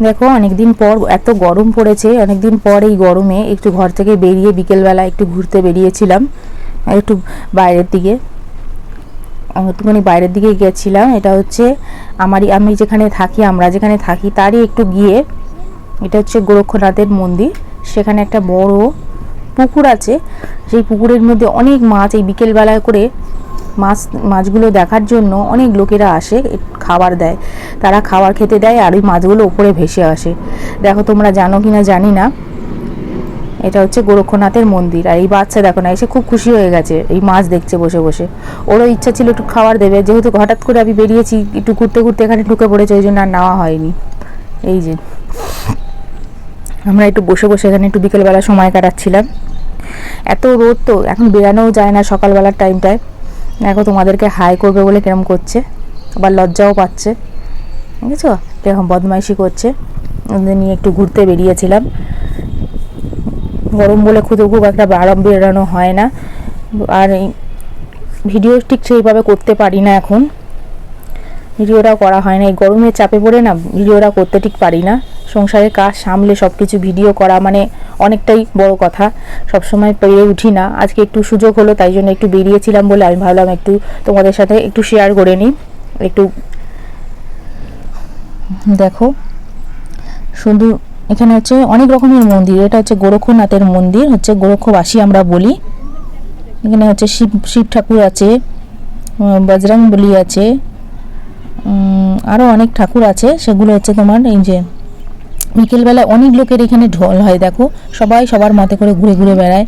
দেখো, অনেকদিন পর এত গরম পড়েছে, অনেকদিন পর এই গরমে একটু ঘর থেকে বেরিয়ে বিকেলবেলা একটু ঘুরতে বেরিয়েছিলাম একটু বাইরের দিকে। একটুখানি বাইরের দিকে গেছিলাম, এটা হচ্ছে আমারই, আমি যেখানে থাকি, আমরা যেখানে থাকি, তারই একটু গিয়ে, এটা হচ্ছে গোরক্ষনাথের মন্দির, সেখানে একটা বড় পুকুর আছে, সেই পুকুরের মধ্যে অনেক মাছ এই বিকেলবেলায় করে মাছ, মাছগুলো দেখার জন্য অনেক লোকেরা আসে খাবার দেয়। তারা খাবার খেতে দেয় আর ওই মাছগুলো ওপরে ভেসে আসে। দেখো তোমরা জানো কি না জানি না। এটা হচ্ছে গোরক্ষনাথের মন্দির। আর এই বাচ্চা দেখো না, এসে খুব খুশি হয়ে গেছে। এই মাছ দেখছে বসে বসে। ওরও ইচ্ছা ছিল একটু খাবার দেবে। যেহেতু হঠাৎ করে আমি বেরিয়েছি, একটু ঘুরতে ঘুরতে এখানে ঢুকে পড়েছে, ওই জন্য আর নেওয়া হয়নি। এই যে। আমরা একটু বসে বসে এখানে একটু বিকেলবেলা সময় কাটাচ্ছিলাম। এত রোদ তো, এখন বেরানোও যায় না সকালবেলার টাইমটায় দেখো তোমাদেরকে হাই করবে বলে কেরম করছে, আবার লজ্জাও পাচ্ছে, বুঝেছ? কীরকম বদমাইশি করছে। ওদের নিয়ে একটু ঘুরতে বেরিয়েছিলাম। গরম বলে খুব খুব একটা বারম বেরানো হয় না। আর ভিডিও ঠিক সেইভাবে করতে পারি না এখন। ভিডিওটা করা হয় না। এই গরমের চাপে পড়ে না ভিডিওটা করতে ঠিক পারি না। সংসারের কাজ সামলে সব কিছু ভিডিও করা মানে অনেকটাই বড় কথা। সব সময় পেরে উঠি না। আজকে একটু সুযোগ হলো, তাই জন্য একটু বেরিয়েছিলাম বলে আমি ভাবলাম একটু তোমাদের সাথে একটু শেয়ার করে নিই। একটু দেখো শুধু এখানে হচ্ছে অনেক রকমের মন্দির। এটা হচ্ছে গোরক্ষনাথের মন্দির, হচ্ছে গোরক্ষবাসী আমরা বলি। এখানে হচ্ছে শিব শিব ঠাকুর আছে বজরং বলি আছে আরও অনেক ঠাকুর আছে। সেগুলো হচ্ছে তোমার এই যে বিকেলবেলা অনেক লোকের এখানে ঢল হয়, দেখো। সবাই সবার মতে করে ঘুরে ঘুরে বেড়ায়।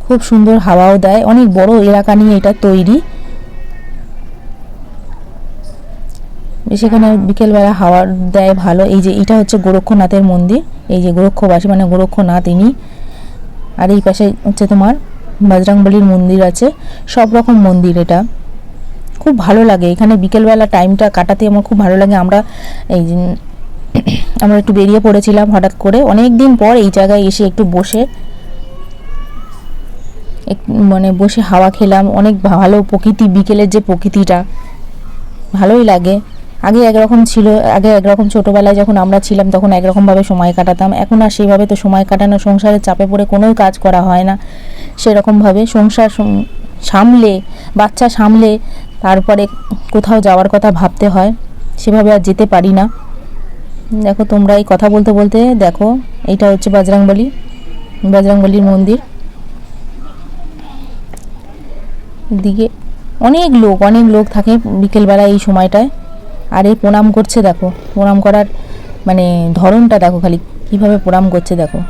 খুব সুন্দর হাওয়াও দেয়। অনেক বড় এলাকা নিয়ে এটা তৈরি। সেখানে বিকেলবেলা হাওয়া দেয়, ভালো। এই যে এটা হচ্ছে গোরক্ষনাথের মন্দির। এই যে গোরক্ষবাসী মানে গোরক্ষনাথ ইনি। আর এই পাশে হচ্ছে তোমার বজরংবলির মন্দির আছে। সব রকম মন্দির এটা। খুব ভালো লাগে। এখানে বিকেলবেলা টাইমটা কাটাতে আমার খুব ভালো লাগে। আমরা এই আমরা একটু বেরিয়ে পড়েছিলাম হঠাৎ করে। অনেক দিন পর এই জায়গায় এসে একটু বসে মানে বসে হাওয়া খেলাম। অনেক ভালো প্রকৃতি, বিকেলের যে প্রকৃতিটা, ভালোই লাগে। আগে একরকম ছিল, আগে একরকম ছোটোবেলায় যখন আমরা ছিলাম, তখন একরকমভাবে সময় কাটাতাম। এখন আর সেইভাবে তো সময় কাটানো, সংসারের চাপে পড়ে কোনোই কাজ করা হয় না। সেরকমভাবে সংসার সামলে, বাচ্চা সামলে, তারপরে কোথাও যাওয়ার কথা ভাবতে হয়। সেভাবে আর যেতে পারি না। দেখো তোমরা এই কথা বলতে বলতে দেখো, এইটা হচ্ছে বজরাংবলী, বজরাংবলীর মন্দির। দিকে অনেক লোক অনেক লোক থাকে বিকেলবেলা এই সময়টায়। আর এই প্রণাম করছে, দেখো, প্রণাম করার মানে ধরনটা দেখো খালি, কীভাবে প্রণাম করছে দেখো।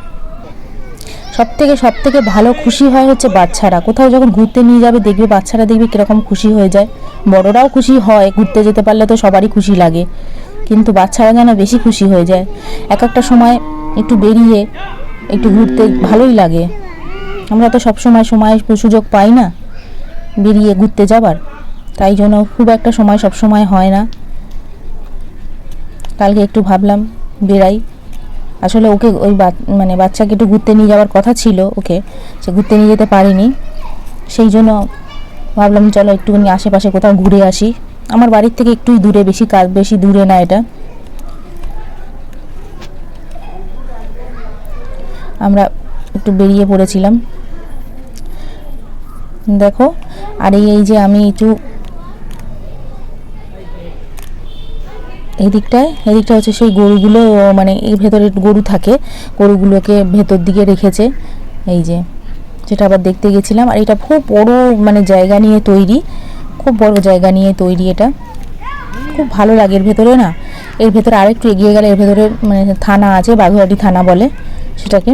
সব থেকে সব থেকে ভালো খুশি হয় হচ্ছে বাচ্চারা। কোথাও যখন ঘুরতে নিয়ে যাবে, দেখবে বাচ্চারা দেখবে কীরকম খুশি হয়ে যায়। বড়রাও খুশি হয়, ঘুরতে যেতে পারলে তো সবারই খুশি লাগে। কিন্তু বাচ্চারা যেন বেশি খুশি হয়ে যায়। এক একটা সময় একটু বেরিয়ে, একটু ঘুরতে ভালোই লাগে। আমরা তো সব সময় সময় সুযোগ পাই না বেরিয়ে ঘুরতে যাবার। তাই জন্য খুব একটা সময় সব সময় হয় না। কালকে একটু ভাবলাম বেরাই। আসলে ওকে ওই মানে বাচ্চাকে একটু ঘুরতে নিয়ে যাওয়ার কথা ছিল ওকে। সে ঘুরতে নিয়ে যেতে পারিনি। সেই জন্য ভাবলাম চলো একটুখানি আশেপাশে কোথাও ঘুরে আসি। আমার বাড়ির থেকে একটুই দূরে, বেশি কাজ বেশি দূরে না এটা। আমরা একটু বেরিয়ে পড়েছিলাম। দেখো, আর এই যে আমি একটু এই দিকটায় এই দিকটা হচ্ছে সেই গরুগুলো মানে এই ভেতরে গরু থাকে, গরুগুলোকে ভেতর দিকে রেখেছে। এই যে, যেটা আবার দেখতে গেছিলাম, আর এটা খুব বড় মানে জায়গা নিয়ে তৈরি। খুব বড় জায়গা নিয়ে তৈরি এটা। খুব ভালো লাগে এর ভেতরে না। এর ভেতরে আরেকটু এগিয়ে গেলে এর ভেতরে মানে থানা আছে, বাঘুয়াটি থানা বলে, সেটাকে